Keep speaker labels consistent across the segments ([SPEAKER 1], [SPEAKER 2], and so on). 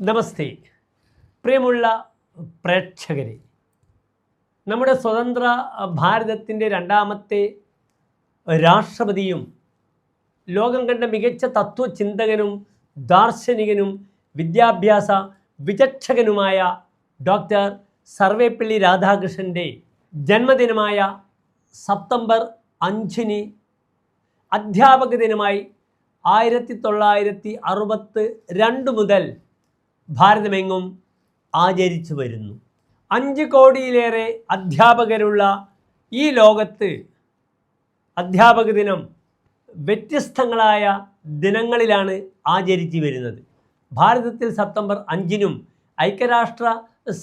[SPEAKER 1] നമസ്തേ. പ്രിയമുള്ള പ്രേക്ഷകരെ നമ്മുടെ സ്വതന്ത്ര ഭാരതത്തിന്റെ രണ്ടാമത്തെ രാഷ്ട്രപതിയും ലോകം കണ്ട മികച്ച തത്വചിന്തകനും ദാർശനികനും വിദ്യാഭ്യാസ വിചക്ഷകനുമായ ഡോക്ടർ സർവേപ്പള്ളി രാധാകൃഷ്ണന്റെ ജന്മദിനമായ സെപ്റ്റംബർ അഞ്ചിന് അധ്യാപക ദിനമായി ആയിരത്തി തൊള്ളായിരത്തി അറുപത്ത് രണ്ട് മുതൽ ഭാരതമെങ്ങും ആചരിച്ചു വരുന്നു. അഞ്ച് കോടിയിലേറെ അധ്യാപകരുള്ള ഈ ലോകത്ത് അധ്യാപക ദിനം വ്യത്യസ്തങ്ങളായ ദിനങ്ങളിലാണ് ആചരിച്ചു വരുന്നത്. ഭാരതത്തിൽ സെപ്റ്റംബർ അഞ്ചിനും ഐക്യരാഷ്ട്ര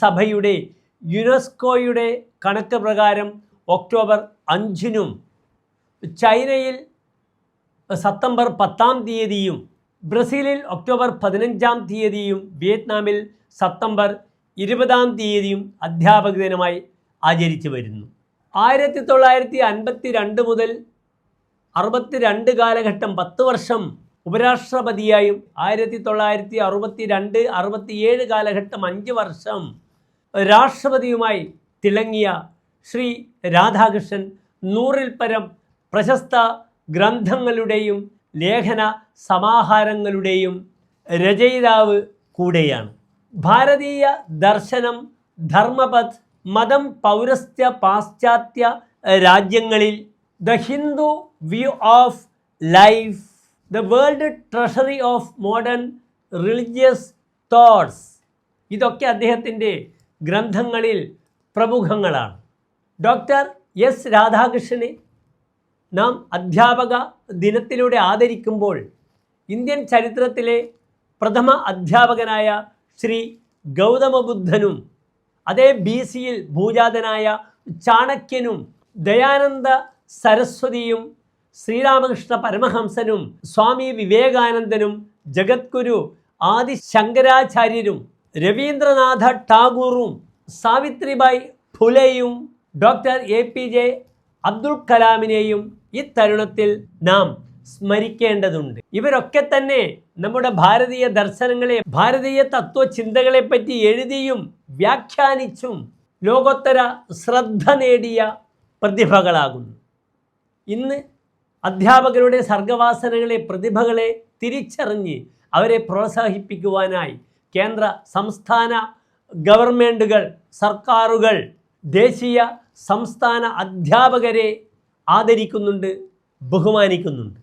[SPEAKER 1] സഭയുടെ യുനെസ്കോയുടെ കണക്ക് പ്രകാരം ഒക്ടോബർ അഞ്ചിനും ചൈനയിൽ സെപ്റ്റംബർ പത്താം തീയതിയും ബ്രസീലിൽ ഒക്ടോബർ പതിനഞ്ചാം തീയതിയും വിയറ്റ്നാമിൽ സെപ്റ്റംബർ ഇരുപതാം തീയതിയും അധ്യാപക ദിനമായി ആചരിച്ചു വരുന്നു. ആയിരത്തി തൊള്ളായിരത്തി അൻപത്തി രണ്ട് മുതൽ അറുപത്തി രണ്ട് കാലഘട്ടം പത്ത് വർഷം ഉപരാഷ്ട്രപതിയായും ആയിരത്തി തൊള്ളായിരത്തി അറുപത്തി രണ്ട് അറുപത്തിയേഴ് കാലഘട്ടം അഞ്ച് വർഷം രാഷ്ട്രപതിയുമായി തിളങ്ങിയ ശ്രീ രാധാകൃഷ്ണൻ നൂറിൽ പരം പ്രശസ്ത ഗ്രന്ഥങ്ങളുടെയും ലേഖന സമാഹാരങ്ങളുടെയും രചയിതാവ് കൂടെയാണ്. ഭാരതീയ ദർശനം ധർമ്മപഥ് മതം പൗരസ്ത്യ പാശ്ചാത്യ രാജ്യങ്ങളിൽ the Hindu view of life the world treasury of modern religious thoughts. ഇതൊക്കെ അദ്ദേഹത്തിന്റെ ഗ്രന്ഥങ്ങളിൽ പ്രമുഖങ്ങളാണ്. ഡോക്ടർ എസ് രാധാകൃഷ്ണനെ നാം അധ്യാപക ദിനത്തിലൂടെ ആദരിക്കുമ്പോൾ ഇന്ത്യൻ ചരിത്രത്തിലെ പ്രഥമ അധ്യാപകനായ ശ്രീ ഗൗതമബുദ്ധനും അതേ ബി സിയിൽ ഭൂജാതനായ ചാണക്യനും ദയാനന്ദ സരസ്വതിയും ശ്രീരാമകൃഷ്ണ പരമഹംസനും സ്വാമി വിവേകാനന്ദനും ജഗദ്ഗുരു ആദി ശങ്കരാചാര്യരും രവീന്ദ്രനാഥ ടാഗോറും Savitribai ഫുലെയും doctor A P J Abdul കലാമിനെയും ഈ തരുണത്തിൽ നാം സ്മരിക്കേണ്ടതുണ്ട്. ഇവരൊക്കെ തന്നെ നമ്മുടെ ഭാരതീയ ദർശനങ്ങളെ ഭാരതീയ തത്വചിന്തകളെ പറ്റി എഴുതിയും വ്യാഖ്യാനിച്ചും ലോകോത്തര ശ്രദ്ധ നേടിയ പ്രതിഭകളാകുന്നു. ഇന്ന് അധ്യാപകരുടെ സർഗവാസനകളെ പ്രതിഭകളെ തിരിച്ചറിഞ്ഞ് അവരെ പ്രോത്സാഹിപ്പിക്കുവാനായി കേന്ദ്ര സംസ്ഥാന ഗവൺമെന്റുകൾ സർക്കാരുകൾ ദേശീയ സംസ്ഥാന അധ്യാപകരെ ആദരിക്കുന്നുണ്ട് ബഹുമാനിക്കുന്നുണ്ട്.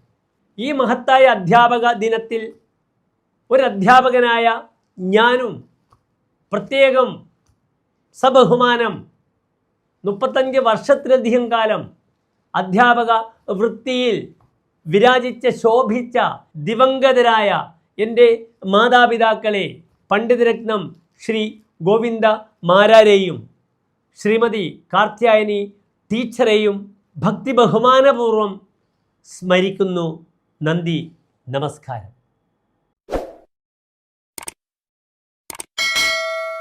[SPEAKER 1] ഈ മഹത്തായ അധ്യാപക ദിനത്തിൽ ഒരധ്യാപകനായ ഞാനും പ്രത്യേകം സബഹുമാനം മുപ്പത്തഞ്ച് വർഷത്തിലധികം കാലം അധ്യാപക വൃത്തിയിൽ വിരാജിച്ച ശോഭിച്ച ദിവംഗതരായ എന്റെ മാതാപിതാക്കളെ പണ്ഡിതരത്നം ശ്രീ ഗോവിന്ദ മാരാരെയും ശ്രീമതി കാർത്യായനി ടീച്ചറെയും ഭക്തി ബഹുമാനപൂർവം സ്മരിക്കുന്നു. നന്ദി. നമസ്കാരം.